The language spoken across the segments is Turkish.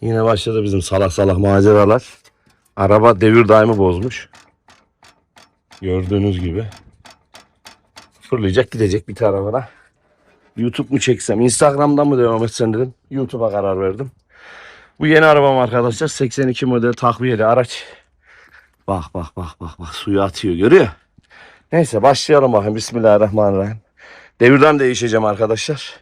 Yine başladı bizim salak salak maceralar. Araba devir daimi bozmuş. Gördüğünüz gibi. Fırlayacak gidecek bir tarafına. YouTube mu çeksem, Instagram'dan mı devam etsem dedim. YouTube'a karar verdim. Bu yeni arabam arkadaşlar. 82 model takviyeli araç. Bak bak bak bak bak suyu atıyor görüyor. Neyse başlayalım bakayım. Bismillahirrahmanirrahim. Devirden değişeceğim arkadaşlar.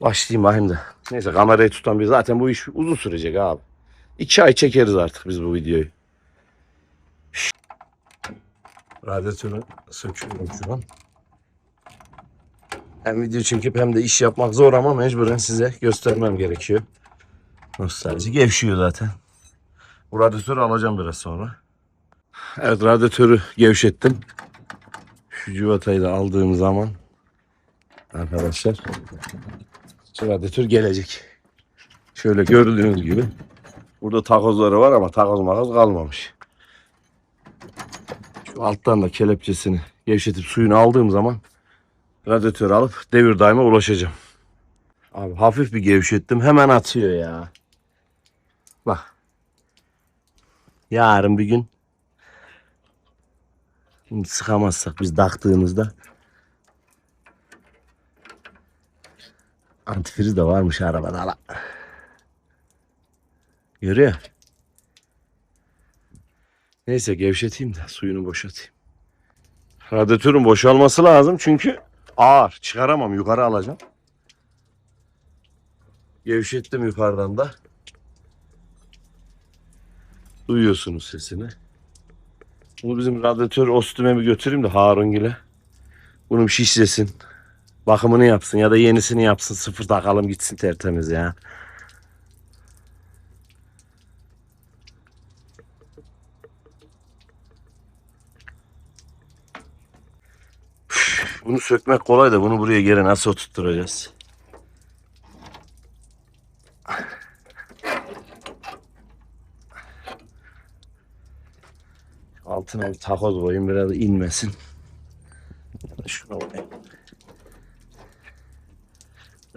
Başlayayım bakayım da. Neyse kamerayı tutan bir zaten bu iş uzun sürecek abi. İki ay çekeriz artık biz bu videoyu. Radyatörü söküyorum şu an. Hem video çekip hem de iş yapmak zor ama mecburen size göstermem gerekiyor. Nostalji gevşiyor zaten. Bu radyatörü alacağım biraz sonra. Evet radyatörü gevşettim. Şu civatayı da aldığım zaman arkadaşlar radyatör gelecek. Şöyle gördüğünüz gibi burada takozları var ama takoz makoz kalmamış. Şu alttan da kelepçesini gevşetip suyunu aldığım zaman radyatörü alıp devir daima ulaşacağım. Abi hafif bir gevşettim hemen atıyor ya. Bak. Yarın bir gün sıkamazsak biz taktığımızda antifriz de varmış arabada la. Görüyor. Neyse gevşeteyim de suyunu boşaltayım. Radyatörün boşalması lazım çünkü ağır. Çıkaramam yukarı alacağım. Gevşettim yukarıdan da. Duyuyorsunuz sesini. Bunu bizim radyatör ostüme bir götüreyim de Harungil'e. Bunu bir şişlesin. Bakımını yapsın ya da yenisini yapsın. Sıfır takalım gitsin tertemiz ya. Bunu sökmek kolay da bunu buraya geri nasıl oturtturacağız? Altına bir takoz koyayım biraz inmesin. Ya da Şuna koyayım.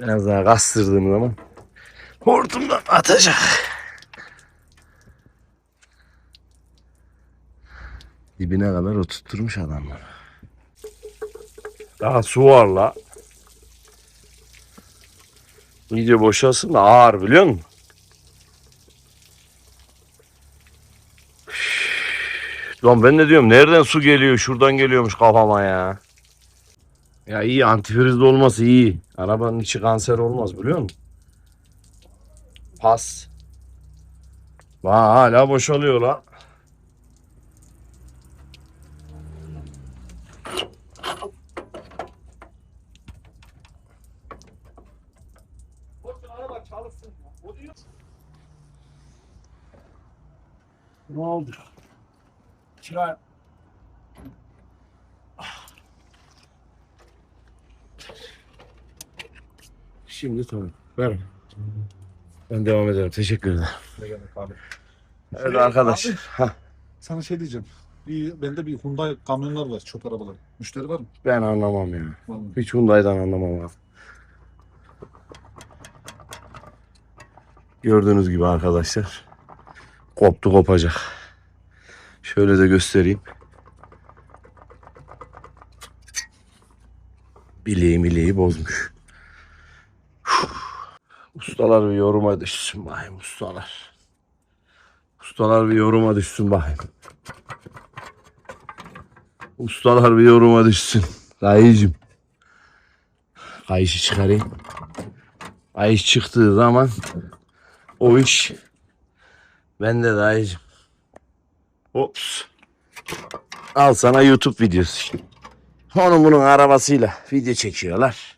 Biraz daha kastırdığım zaman hortumdan atacak. Dibine kadar oturtturmuş adamlar. Daha su var la. İyice boşalsın da ağır biliyor musun? Lan ben de diyorum nereden su geliyor? Şuradan geliyormuş kafama ya. Ya iyi antifrizde olması iyi. Arabanın içi kanser olmaz biliyor musun? Pas. Vay hala boşalıyor la. Ne oldu? Kira Şimdi tamam. Ver. Ben devam ederim. Teşekkür ederim. ne demek abi? Evet Şey, arkadaş. abi. Hah, Sana şey diyeceğim. Bir, bende bir Hyundai kamyonlar var, çöp arabalar. Müşteri var mı? ben anlamam ya. Var mı? Hiç Hyundai'dan anlamam abi. Gördüğünüz gibi arkadaşlar. Koptu kopacak. Şöyle de göstereyim. Bileği bileği bozmuş. Ustalar bir yoruma düşsün bakayım ustalar. Ustalar bir yoruma düşsün bakayım. Ustalar bir yoruma düşsün. Dayıcım. Kayışı çıkarayım. Kayış çıktığı zaman o iş bende dayıcım. Ops. Al sana YouTube videosu. Onun bunun arabasıyla video çekiyorlar.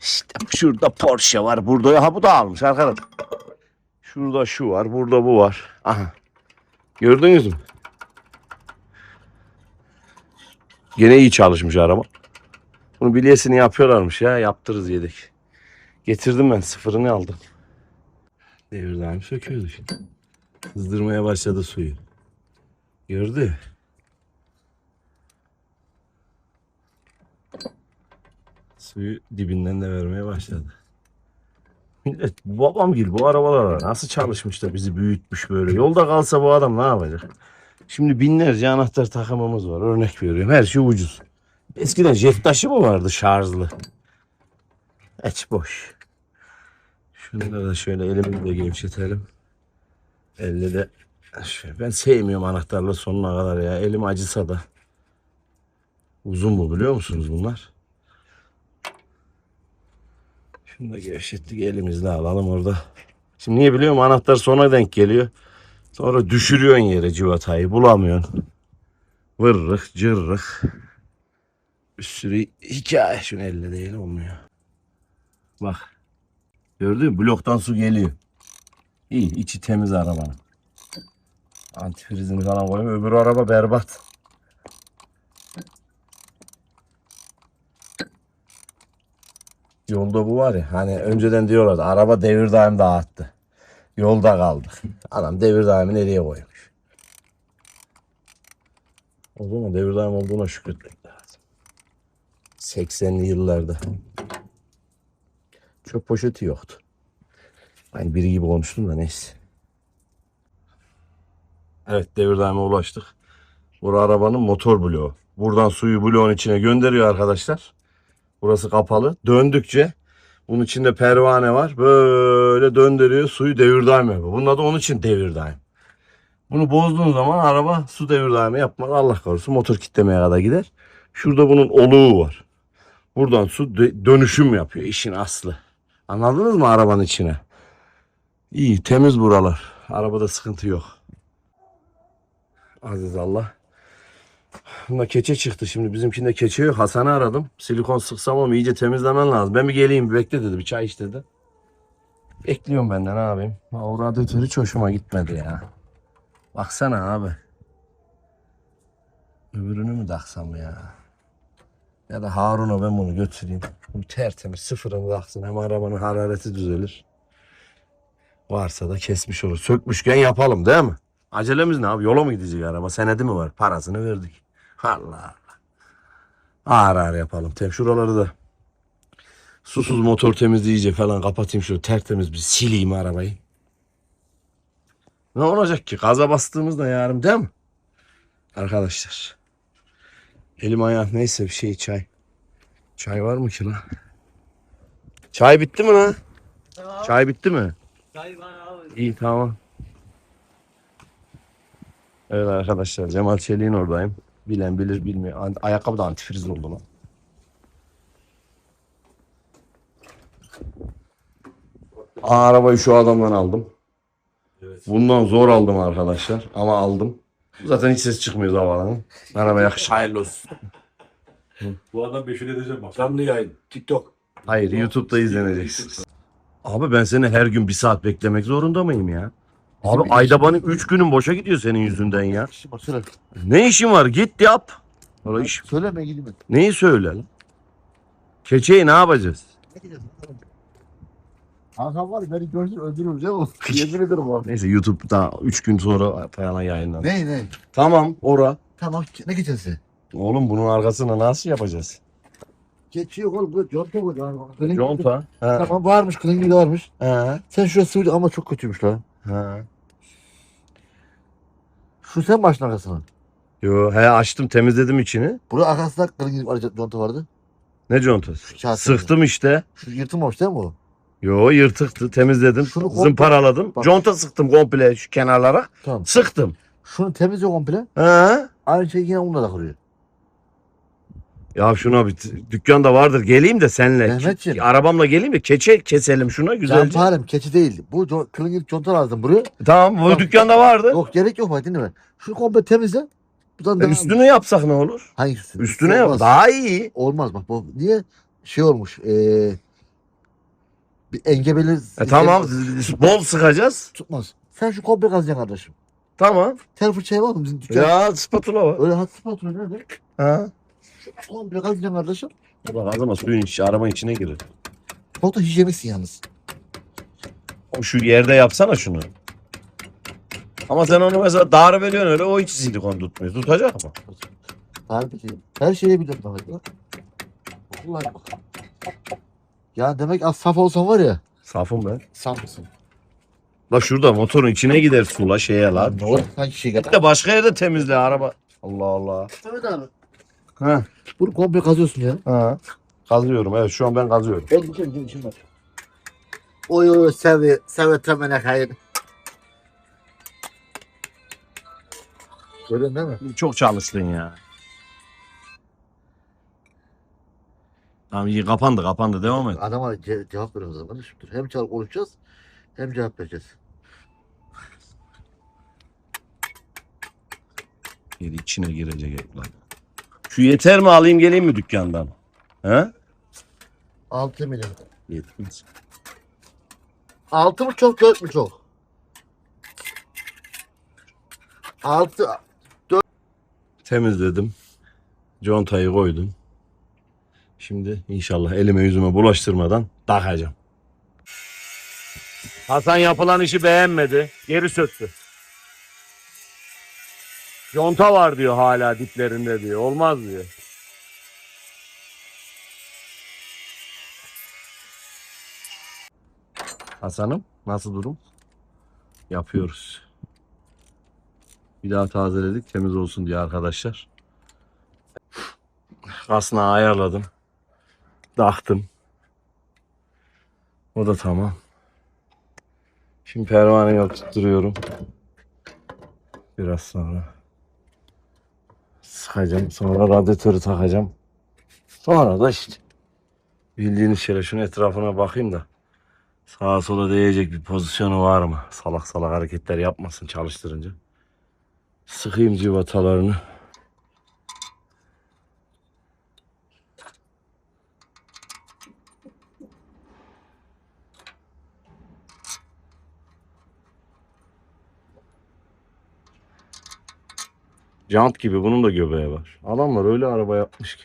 İşte şurada Porsche var. Burada ha bu da almış arkadaş. Şurada şu var. Burada bu var. Aha. Gördünüz mü? Gene iyi çalışmış araba. Bunu bilyesini yapıyorlarmış ya. Yaptırız yedik. Getirdim ben. Sıfırını aldım. Devirden söküyordu şimdi. Kızdırmaya başladı suyu. Gördü. Suyu dibinden de vermeye başladı. Millet babam gibi bu arabalara nasıl çalışmış da bizi büyütmüş böyle. Yolda kalsa bu adam ne yapacak? Şimdi binlerce anahtar takımımız var. Örnek veriyorum. Her şey ucuz. Eskiden jet taşı mı vardı şarjlı? Hiç boş. Şunları da şöyle elimizle gevşetelim. Elle de şöyle. ben sevmiyorum anahtarla sonuna kadar ya. Elim acısa da. Uzun bu biliyor musunuz bunlar? Şunu da gevşettik elimizle alalım orada. Şimdi niye biliyor musun? Anahtar sona denk geliyor. Sonra düşürüyorsun yere civatayı bulamıyorsun. Vırrık cırrık. Bir sürü hikaye. Şunu elle değil olmuyor. Bak. Gördün mü? Bloktan su geliyor. İyi. içi temiz arabanın. Antifrizini falan koyuyor. Öbür araba berbat. Yolda bu var ya hani önceden diyorlardı araba devir daim dağıttı. Yolda kaldık. Adam devir daimi nereye koymuş? O zaman devir daim olduğuna şükretmek lazım. 80'li yıllarda. Çöp poşeti yoktu. Aynı biri gibi olmuştum da neyse. Evet devir daime ulaştık. Bura arabanın motor bloğu. Buradan suyu bloğun içine gönderiyor arkadaşlar. Burası kapalı. Döndükçe bunun içinde pervane var. Böyle döndürüyor. Suyu devir daim yapıyor. Bunun adı onun için devir daim. Bunu bozduğun zaman araba su devir daimi yapmak Allah korusun motor kitlemeye kadar gider. Şurada bunun oluğu var. Buradan su dö- dönüşüm yapıyor işin aslı. Anladınız mı arabanın içine? İyi temiz buralar. Arabada sıkıntı yok. Aziz Allah. Bunda keçe çıktı şimdi. Bizimkinde keçe yok. Hasan'ı aradım. Silikon sıksam ama iyice temizlemen lazım. Ben bir geleyim bir bekle dedi. Bir çay iç dedi. Bekliyorum ben de ne yapayım. Ha, O radyatör hiç hoşuma gitmedi ya. Baksana abi. Öbürünü mü taksam ya? Ya da Harun'a ben bunu götüreyim. Bu tertemiz sıfırını taksın. Hem arabanın harareti düzelir. Varsa da kesmiş olur. Sökmüşken yapalım değil mi? Acelemiz ne abi? Yola mı gidecek araba? Senedi mi var? Parasını verdik. Allah Allah. Ağır ağır yapalım. Tem şuraları da susuz motor temizleyici falan kapatayım şöyle tertemiz bir sileyim arabayı. Ne olacak ki? Gaza bastığımızda yarım değil mi? Arkadaşlar. Elim ayağım neyse bir şey çay. Çay var mı ki lan? Çay bitti mi lan? Çay bitti mi? İyi tamam. Evet arkadaşlar Cemal Çelik'in oradayım. Bilen bilir bilmiyor. Ayakkabı da antifriz oldu lan. Arabayı şu adamdan aldım. Bundan zor aldım arkadaşlar ama aldım. Zaten hiç ses çıkmıyor havalanın. Arabaya hayırlı olsun. Bu adam meşhur edeceğim bak. Canlı yayın. TikTok. Hayır YouTube'da izleneceksin. Abi ben seni her gün bir saat beklemek zorunda mıyım ya? Abi Bizim ayda benim 3 günün boşa gidiyor senin yüzünden ya. Söyle. Ne işin var? Git yap. Valla iş. Söyleme gideyim ben. Neyi söyle? Keçeyi ne yapacağız? Hakan var ya, beni görsün öldürür değil mi? Yemin ederim abi. Neyse YouTube'da 3 gün sonra falan yayınlanır. Ne ne? Tamam ora. Tamam ne gideceksin? Oğlum bunun arkasına nasıl yapacağız? Geçiyor oğlum bu conta bu. Kling- Conta. Ha. Tamam varmış klingi de varmış. Ha. Sen şurası ama çok kötüymüş lan. Ha. Şu sen başın arkasına. Yo he açtım temizledim içini. Burada arkasında klingi var conta vardı. Ne contası? Kağıt. Sıktım işte. Şu yırtılmamış değil mi o? Yo yırtıktı temizledim. Şunu komple- Zımparaladım. Bak. Conta sıktım komple şu kenarlara. Tamam. Sıktım. Şunu temizle komple. Ha. Aynı şey yine onunla da kuruyor. Ya şuna bir t- dükkanda vardır geleyim de senle. Mehmetciğim. Arabamla geleyim de keçe keselim şuna güzelce. Canparem keçi değil. Bu co- klingi conta lazım buraya. Tamam bu Bak. dükkanda vardı. Yok gerek yok bak dinle. Şunu komple temizle. Buradan E, devam. Üstünü yapsak ne olur? Hangi üstüne? Üstüne yap. Olmaz. Daha iyi. Olmaz bak bu niye şey olmuş eee bir engebeli E, tamam bol sıkacağız. tutmaz. Sen şu komple kazacaksın kardeşim. Tamam. Tel fırçayı var mı bizim dükkan? Ya spatula var. Öyle hafif patron nerede? Ha. Şu komple kazacaksın kardeşim. Bak o zaman suyun içi, arabanın içine girer. Foto hijyeniksin yalnız. O şu yerde yapsana şunu. Ama sen onu mesela dar veriyorsun öyle o hiç silikon tutmuyor. Tutacak mı? Harbi ki. Her şeyi biliyorum bak. Vallahi bak. Ya demek az saf olsan var ya. Safım ben. Saf mısın? La şurada motorun içine gider su la şeye la. Ne olur sanki şey Bir kadar. de başka yerde temizle araba. Allah Allah. Evet abi. Ha. Bunu komple kazıyorsun ya. Ha. Kazıyorum evet şu an ben kazıyorum. Ben diyeceğim ki işim var. Oy oy sevi, sevi temene hayır. Görüyorsun değil mi? Çok çalıştın ya. Tamam iyi kapandı kapandı devam et. Adama ce- cevap veriyoruz zaman. Dur. Hem çal konuşacağız hem cevap vereceğiz. Yeri içine girecek lan. Şu yeter mi alayım geleyim mi dükkandan? He? 6 milyon. Yetmez. 6 mı çok 4 mü çok? 6 Temizledim. Contayı koydum. Şimdi inşallah elime yüzüme bulaştırmadan takacağım. Hasan yapılan işi beğenmedi. Geri söktü. Conta var diyor hala diplerinde diyor. Olmaz diyor. Hasan'ım nasıl durum? Yapıyoruz. Bir daha tazeledik temiz olsun diye arkadaşlar. Kasnağı ayarladım. Taktım. O da tamam. Şimdi pervaneyi oturtturuyorum. Biraz sonra. Sıkacağım. Sonra radyatörü takacağım. Sonra da işte. Bildiğiniz şöyle şunun etrafına bakayım da. Sağa sola değecek bir pozisyonu var mı? Salak salak hareketler yapmasın çalıştırınca. Sıkayım civatalarını. Jant gibi bunun da göbeği var. Adamlar öyle araba yapmış ki.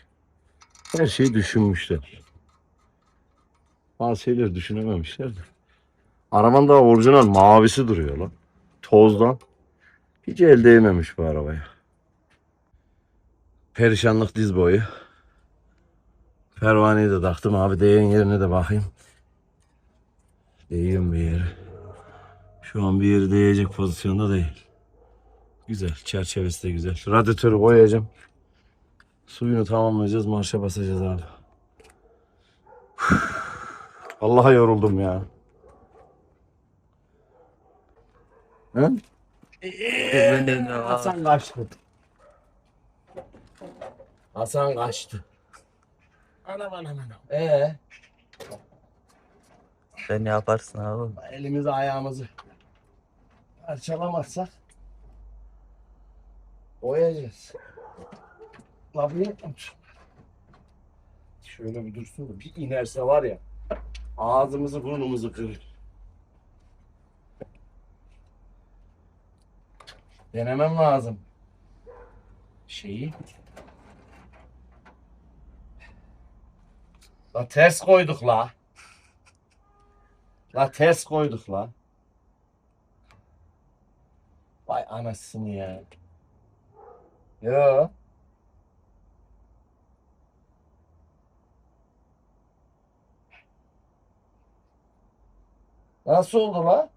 Her şeyi düşünmüşler. Bazı şeyleri düşünememişler de. Arabanın daha orijinal mavisi duruyor lan. Tozdan. Hiç el değmemiş bu arabaya. Perişanlık diz boyu. Pervaneyi de taktım abi. Değen yerine de bakayım. Değiyor bir yeri? Şu an bir yeri değecek pozisyonda değil. Güzel. Çerçevesi de güzel. Şu radyatörü koyacağım. Suyunu tamamlayacağız. Marşa basacağız abi. Vallahi yoruldum ya. He? Hasan kaçtı. Hasan kaçtı. Anam anam anam. Ee, Sen ne yaparsın abi? elimizi ayağımızı parçalamazsak oyacağız. La bu yetmiş. Şöyle bir dursun da bir inerse var ya ağzımızı burnumuzu kırır. Denemem lazım. Şeyi. La ters koyduk la. La ters koyduk la. Vay anasını ya. Yo. Nasıl oldu la?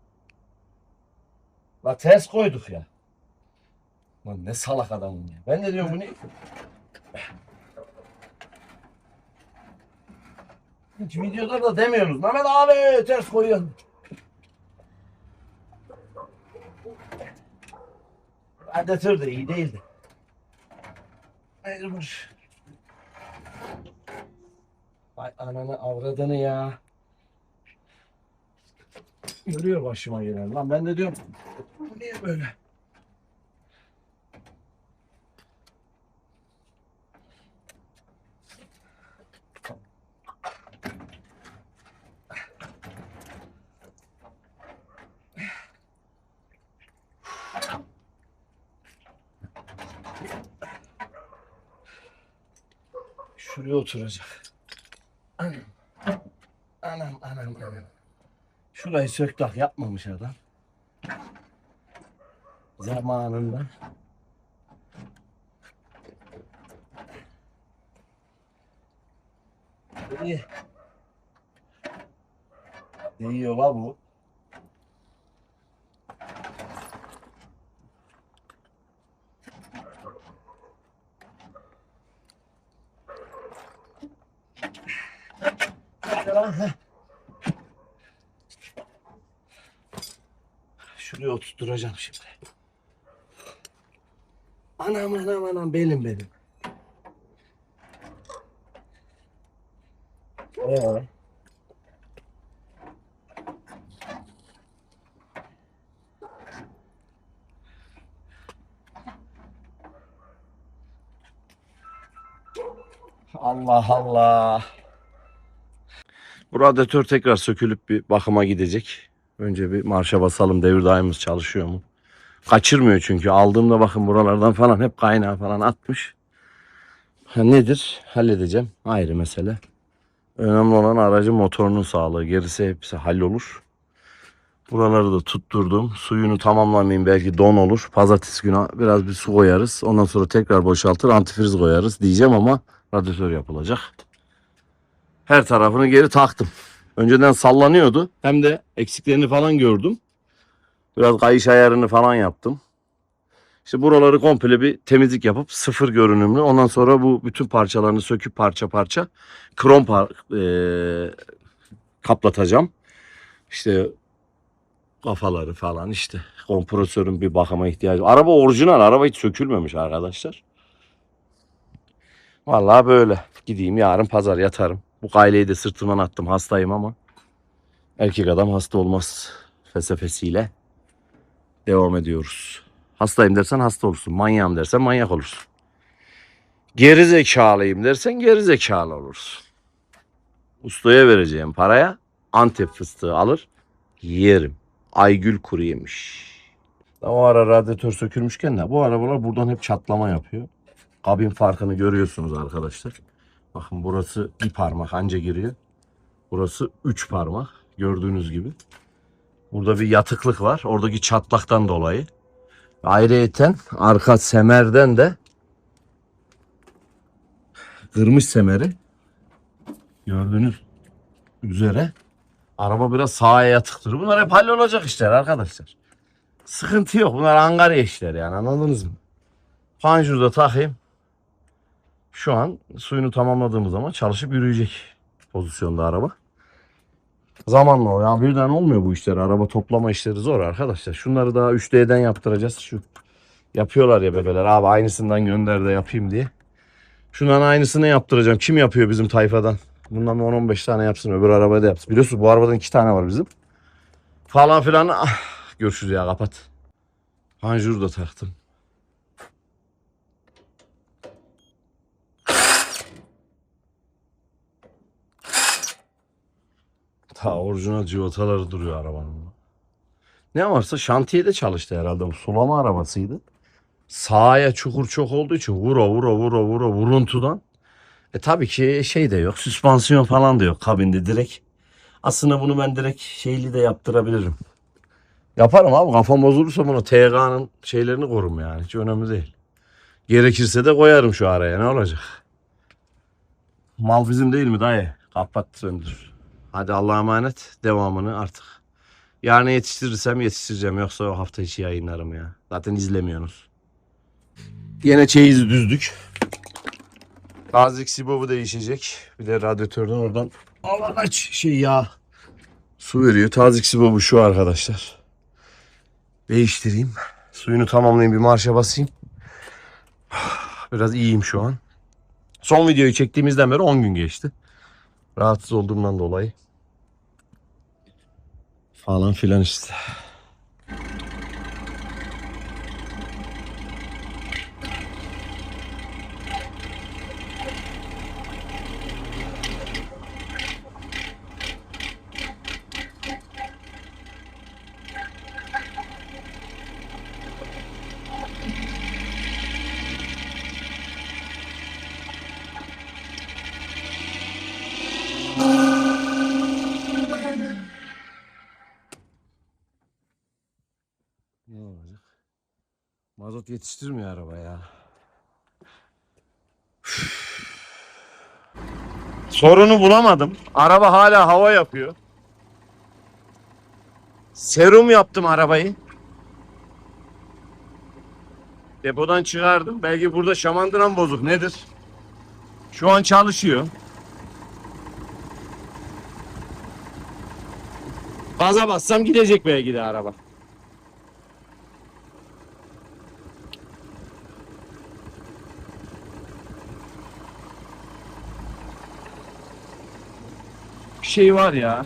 La ters koyduk ya. Lan ne salak adamım ya. Ben de diyorum bu ne? Hiç videoda da demiyorsunuz. Mehmet abi ters koyuyorsun. Radyatör de iyi değildi. Mecbur. Vay ananı avradını ya. Görüyor başıma gelen. Lan ben de diyorum. Niye böyle? Şuraya oturacak. Anam. Anam anam anam. Şurayı söktak yapmamış adam. Zamanında. İyi. Değiyor la bu. Şuraya oturtturacağım şimdi. Anam anam anam benim benim. Ee? Allah Allah. Bu radyatör tekrar sökülüp bir bakıma gidecek. Önce bir marşa basalım devir daimimiz çalışıyor mu? Kaçırmıyor çünkü aldığımda bakın buralardan falan hep kaynağı falan atmış. Ha, nedir? Halledeceğim. Ayrı mesele. Önemli olan aracın motorunun sağlığı. Gerisi hepsi hallolur. Buraları da tutturdum. Suyunu tamamlamayayım belki don olur. Pazartesi günü biraz bir su koyarız. Ondan sonra tekrar boşaltır antifriz koyarız diyeceğim ama radyatör yapılacak. Her tarafını geri taktım. Önceden sallanıyordu. Hem de eksiklerini falan gördüm. Biraz kayış ayarını falan yaptım. İşte buraları komple bir temizlik yapıp sıfır görünümlü. Ondan sonra bu bütün parçalarını söküp parça parça krom par eee, kaplatacağım. İşte kafaları falan işte kompresörün bir bakıma ihtiyacı. Araba orijinal. Araba hiç sökülmemiş arkadaşlar. Vallahi böyle. Gideyim yarın pazar yatarım. Bu kaileyi de sırtımdan attım. Hastayım ama. Erkek adam hasta olmaz felsefesiyle devam ediyoruz. Hastayım dersen hasta olursun. Manyağım dersen manyak olursun. Geri zekalıyım dersen geri zekalı olursun. Ustaya vereceğim paraya Antep fıstığı alır yerim. Aygül kuru yemiş. O ara radyatör sökülmüşken de bu arabalar buradan hep çatlama yapıyor. Kabin farkını görüyorsunuz arkadaşlar. Bakın burası bir parmak anca giriyor. Burası üç parmak gördüğünüz gibi. Burada bir yatıklık var. Oradaki çatlaktan dolayı. Ayrıyeten arka semerden de kırmış semeri. Gördüğünüz üzere araba biraz sağa yatıktır. Bunlar hep hallolacak işler arkadaşlar. Sıkıntı yok. Bunlar Angarya işler yani anladınız mı? Panjuru da takayım. Şu an suyunu tamamladığımız zaman çalışıp yürüyecek pozisyonda araba. Zamanla o ya birden olmuyor bu işler. Araba toplama işleri zor arkadaşlar. Şunları daha 3D'den yaptıracağız. Şu yapıyorlar ya bebeler. Abi aynısından gönder de yapayım diye. Şundan aynısını yaptıracağım. Kim yapıyor bizim tayfadan? Bundan bir 10-15 tane yapsın. Öbür arabaya da yapsın. Biliyorsun bu arabadan 2 tane var bizim. Falan filan. Ah, görüşürüz ya kapat. Panjuru da taktım. Ta orijinal civataları duruyor arabanın. Ne varsa şantiyede çalıştı herhalde. Bu sulama arabasıydı. Sağa çukur çok olduğu için vura vura vura vura vuruntudan. E tabii ki şey de yok. Süspansiyon falan da yok kabinde direkt. Aslında bunu ben direkt şeyli de yaptırabilirim. Yaparım abi kafam bozulursa bunu TG'nin şeylerini korum yani. Hiç önemli değil. Gerekirse de koyarım şu araya ne olacak? Mal bizim değil mi dayı? Kapat söndür. Hadi Allah'a emanet. Devamını artık. Yarın yetiştirirsem yetiştireceğim. Yoksa o hafta içi yayınlarım ya. Zaten izlemiyorsunuz. Yine çeyizi düzdük. Tazik sibobu değişecek. Bir de radyatörden oradan alan aç şey ya. Su veriyor. Tazik sibobu şu arkadaşlar. Değiştireyim. Suyunu tamamlayayım bir marşa basayım. Biraz iyiyim şu an. Son videoyu çektiğimizden beri 10 gün geçti. Rahatsız olduğumdan dolayı. Falan filan işte. Ne olacak? Mazot yetiştirmiyor araba ya. Sorunu bulamadım. Araba hala hava yapıyor. Serum yaptım arabayı. Depodan çıkardım. Belki burada şamandıran bozuk. Nedir? Şu an çalışıyor. Gaza bassam gidecek belki de araba. Şey var ya.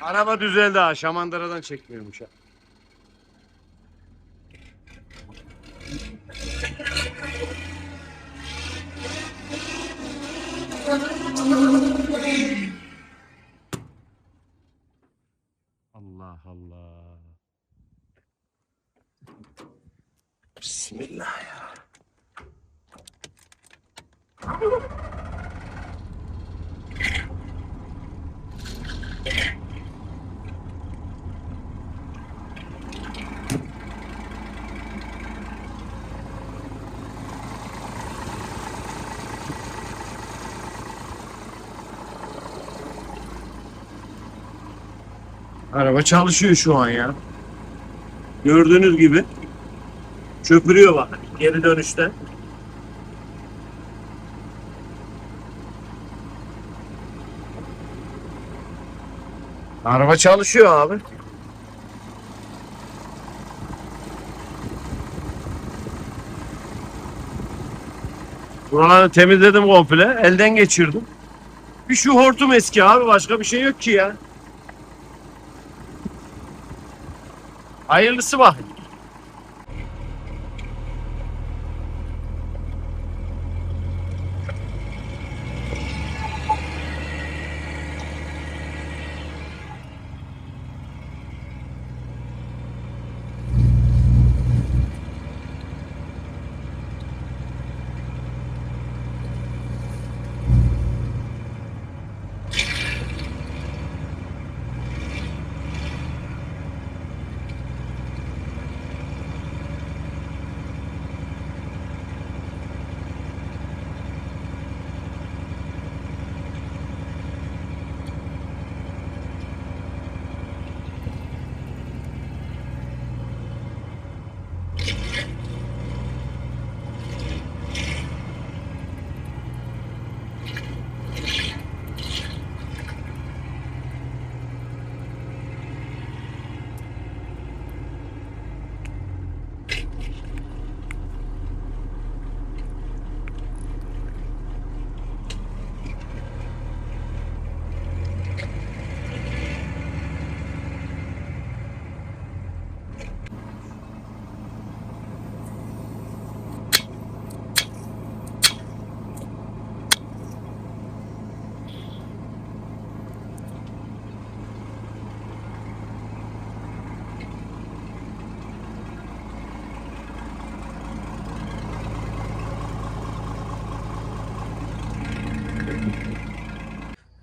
Araba düzeldi ha. Şamandıradan çekmiyormuş ha. Allah Allah. Bismillah ya. Araba çalışıyor şu an ya. Gördüğünüz gibi. Köpürüyor bak geri dönüşte. Araba çalışıyor abi. Buraları temizledim komple. Elden geçirdim. Bir şu hortum eski abi. Başka bir şey yok ki ya. Hayırlısı bak.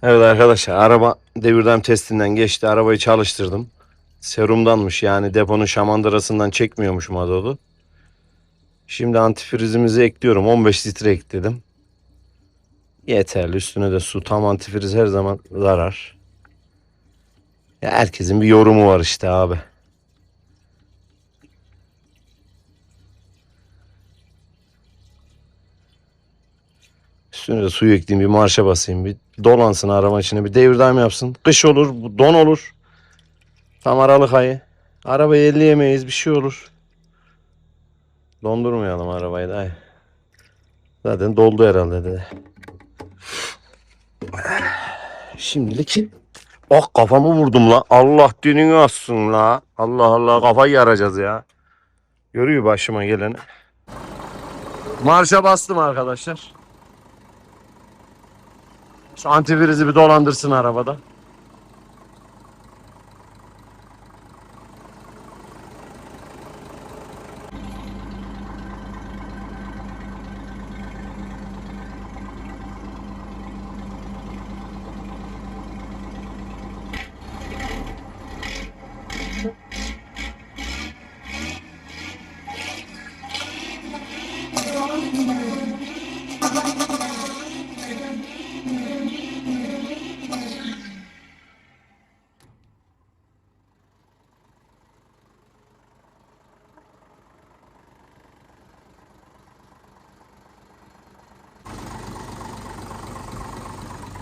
Evet arkadaşlar araba devirden testinden geçti. Arabayı çalıştırdım. Serumdanmış yani deponun şamandırasından çekmiyormuş mazotu. Şimdi antifrizimizi ekliyorum. 15 litre ekledim. Yeterli. Üstüne de su. Tam antifriz her zaman zarar. Ya herkesin bir yorumu var işte abi. Üstüne de suyu ekleyeyim bir marşa basayım bir dolansın araba içine bir devir daim yapsın. Kış olur don olur. Tam Aralık ayı. Arabayı elleyemeyiz bir şey olur. Dondurmayalım arabayı da. Zaten doldu herhalde de. Şimdilik Ah kafamı vurdum la. Allah dinini assın la. Allah Allah kafayı yaracağız ya. Görüyor başıma geleni. Marşa bastım arkadaşlar. Şu antifrizi bir dolandırsın arabada.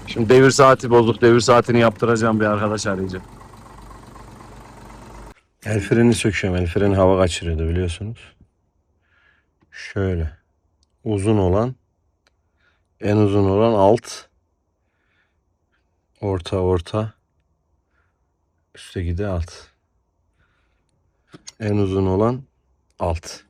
Şimdi devir saati bozuk. Devir saatini yaptıracağım bir arkadaş arayacağım. El freni söküyorum. El freni hava kaçırıyordu biliyorsunuz. Şöyle. Uzun olan en uzun olan alt orta orta üstteki de alt. En uzun olan alt.